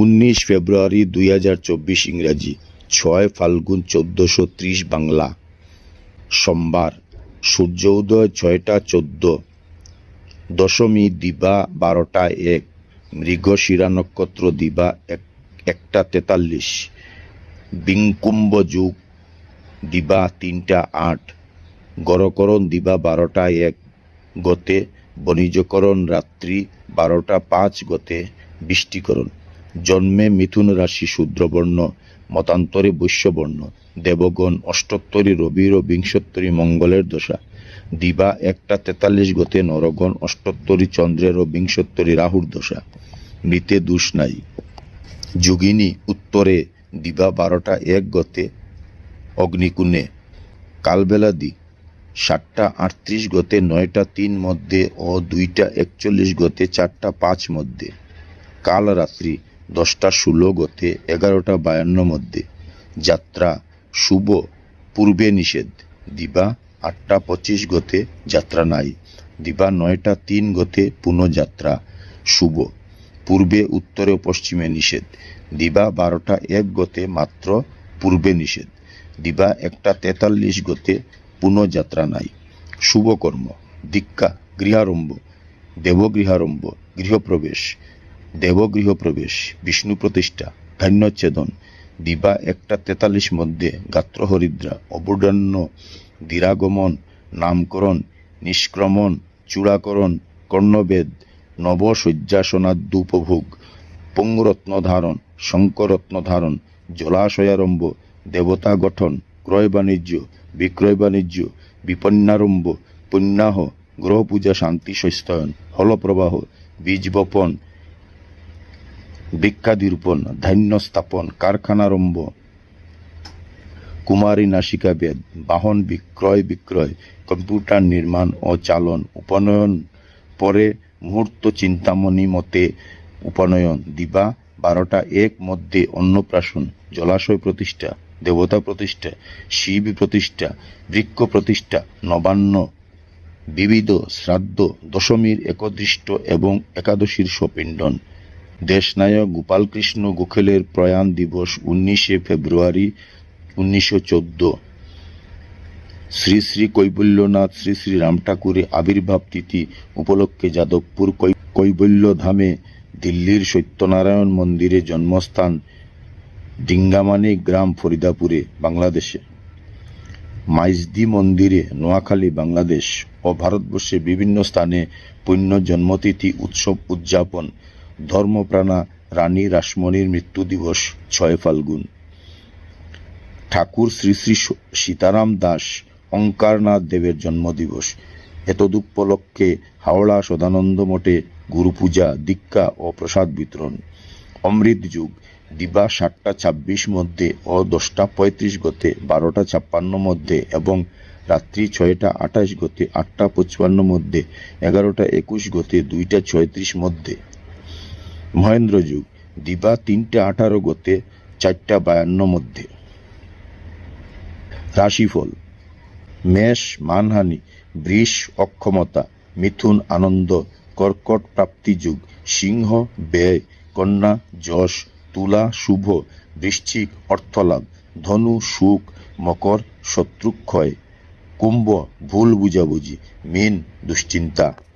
উনিশ ফেব্রুয়ারি দুই হাজার চব্বিশ ইংরাজি, ছয় ফাল্গুন চোদ্দশো ত্রিশ বাংলা। সোমবার, সূর্য উদয় ছয়টা চোদ্দ, দশমী দিবা বারোটা এক, মৃগশিরা নক্ষত্র দিবা এক, একটা তেতাল্লিশ বিংকুম্ব যুগ দিবা তিনটা আট, গরকরণ দিবা বারোটা এক গতে, বণিজকরণ রাত্রি বারোটা পাঁচ গতে, বৃষ্টিকরণ। জন্মে মিথুন রাশি শূদ্রবর্ণ, মতান্তরে বৈশ্যবর্ণ, দেবগণ অষ্টোত্তরী রবির ও বিংশোত্তরী মঙ্গলের দশা, দিবা একটা তেতাল্লিশ গতে নরগণ অষ্টোত্তরী চন্দ্রের ও বিংশোত্তরী রাহুর দশা, মৃতে দুষ নাই। যোগিনী উত্তরে, দিবা বারোটা এক গতে অগ্নিকুণে কালবেলা দি সাতটা আটত্রিশ গতে নয়টা তিন মধ্যে ও দুইটা একচল্লিশ গতে চারটা পাঁচ মধ্যে কাল রাত্রি দশটা ষোলো গতে এগারোটা বায়ান্ন মধ্যে। যাত্রা শুভ, পূর্বে নিষেধ। দিবা আটটা পঁচিশ গতে যাত্রা নাই। দিবা নয়টা তিন গতে পুনঃযাত্রা শুভ। পূর্বে, উত্তরে ও পশ্চিমে নিষেধ। দিবা বারোটা এক গতে মাত্র পূর্বে নিষেধ। দিবা একটা তেতাল্লিশ গতে পুনঃযাত্রা নাই। শুভকর্ম দীক্ষা, গৃহারম্ভ। দেবগৃহারম্ভ। গৃহপ্রবেশ। দেবগৃহ প্রবেশ বিষ্ণু প্রতিষ্ঠা, ধান্যচ্ছেদন, দিবা একটা তেতাল্লিশ মধ্যে গাত্রহরিদ্রা অবদান্য দিরাগমন, নামকরণ, নিষ্ক্রমণ, চূড়াকরণ, কর্ণবেদ নবশয্যাসনাদুপভোগ পঙ্গরত্ন ধারণ, শঙ্করত্ন ধারণ, জলাশয়ারম্ভ, দেবতা গঠন, ক্রয় বাণিজ্য, বিক্রয় বাণিজ্য, বিপন্নারম্ভ, পুণ্যাহ গ্রহ পূজা শান্তি সস্তায়ন, হলপ্রবাহ, বীজ বপন বৃক্ষাদিরূপণ ধান্য স্থাপন কারখানারম্ভ, কুমারী নাসিকা বেদ, বাহন বিক্রয় বিক্রয়, কম্পিউটার নির্মাণ ও চালন, উপনয়ন, পরে মুহূর্ত চিন্তামণি মতে উপনয়ন, দিবা বারোটা এক মধ্যে অন্নপ্রাশন, জলাশয় প্রতিষ্ঠা, দেবতা প্রতিষ্ঠা, শিব প্রতিষ্ঠা, বৃক্ষ প্রতিষ্ঠা, নবান্ন, বিবিধ শ্রাদ্ধ, দশমীর একদৃষ্ট এবং একাদশীর সপিণ্ডন দেশনায়ক গোপালকৃষ্ণ গোখেলের প্রয়াণ দিবস উনিশে ফেব্রুয়ারি উনিশশো চোদ্দ। শ্রী শ্রী কৈবল্যনাথ, শ্রী শ্রী রাম ঠাকুরের আবির্ভাব তিথি উপলক্ষে যাদবপুর কৈব- কৈবল্য ধামে দিল্লির সত্যনারায়ণ মন্দিরে জন্মস্থান ডিঙ্গামানি গ্রাম ফরিদাপুরে, বাংলাদেশে। মাইজদি মন্দিরে নোয়াখালী, বাংলাদেশ ও ভারতবর্ষে বিভিন্ন স্থানে পুণ্য জন্মতিথি উৎসব উদযাপন ধর্মপ্রাণা রানী রাসমণির মৃত্যু দিবস, ছয় ফাল্গুন। ঠাকুর শ্রী শ্রী সীতারাম দাস, অঙ্কারনাথ দেবের জন্মদিবস। এতদুপলক্ষে হাওড়া সদানন্দ মঠে গুরুপূজা, দীক্ষা ও প্রসাদ বিতরণ। অমৃত যুগ, দিবা সাতটা ছাব্বিশ মধ্যে ও দশটা পঁয়ত্রিশ গতে বারোটা ছাপ্পান্ন মধ্যে এবং রাত্রি ছয়টা আঠাশ গতে আটটা পঁচপান্ন মধ্যে এগারোটা একুশ গতে দুইটা ছয়ত্রিশ মধ্যে। মহেন্দ্র যুগ, দিবা তিনটা আঠারো গতে, চারটা বায়ান্ন মধ্যে। রাশিফল, মেষ, মানহানি, বৃষ, অক্ষমতা, মিথুন, আনন্দ, কর্কট প্রাপ্তি যুগ, সিংহ, ব্যয়, কন্যা, যশ, তুলা, শুভ, বৃশ্চিক, অর্থলাভ, ধনু, সুখ, মকর, শত্রুক্ষয়, কুম্ভ, ভুল বুঝাবুঝি, মীন, দুশ্চিন্তা।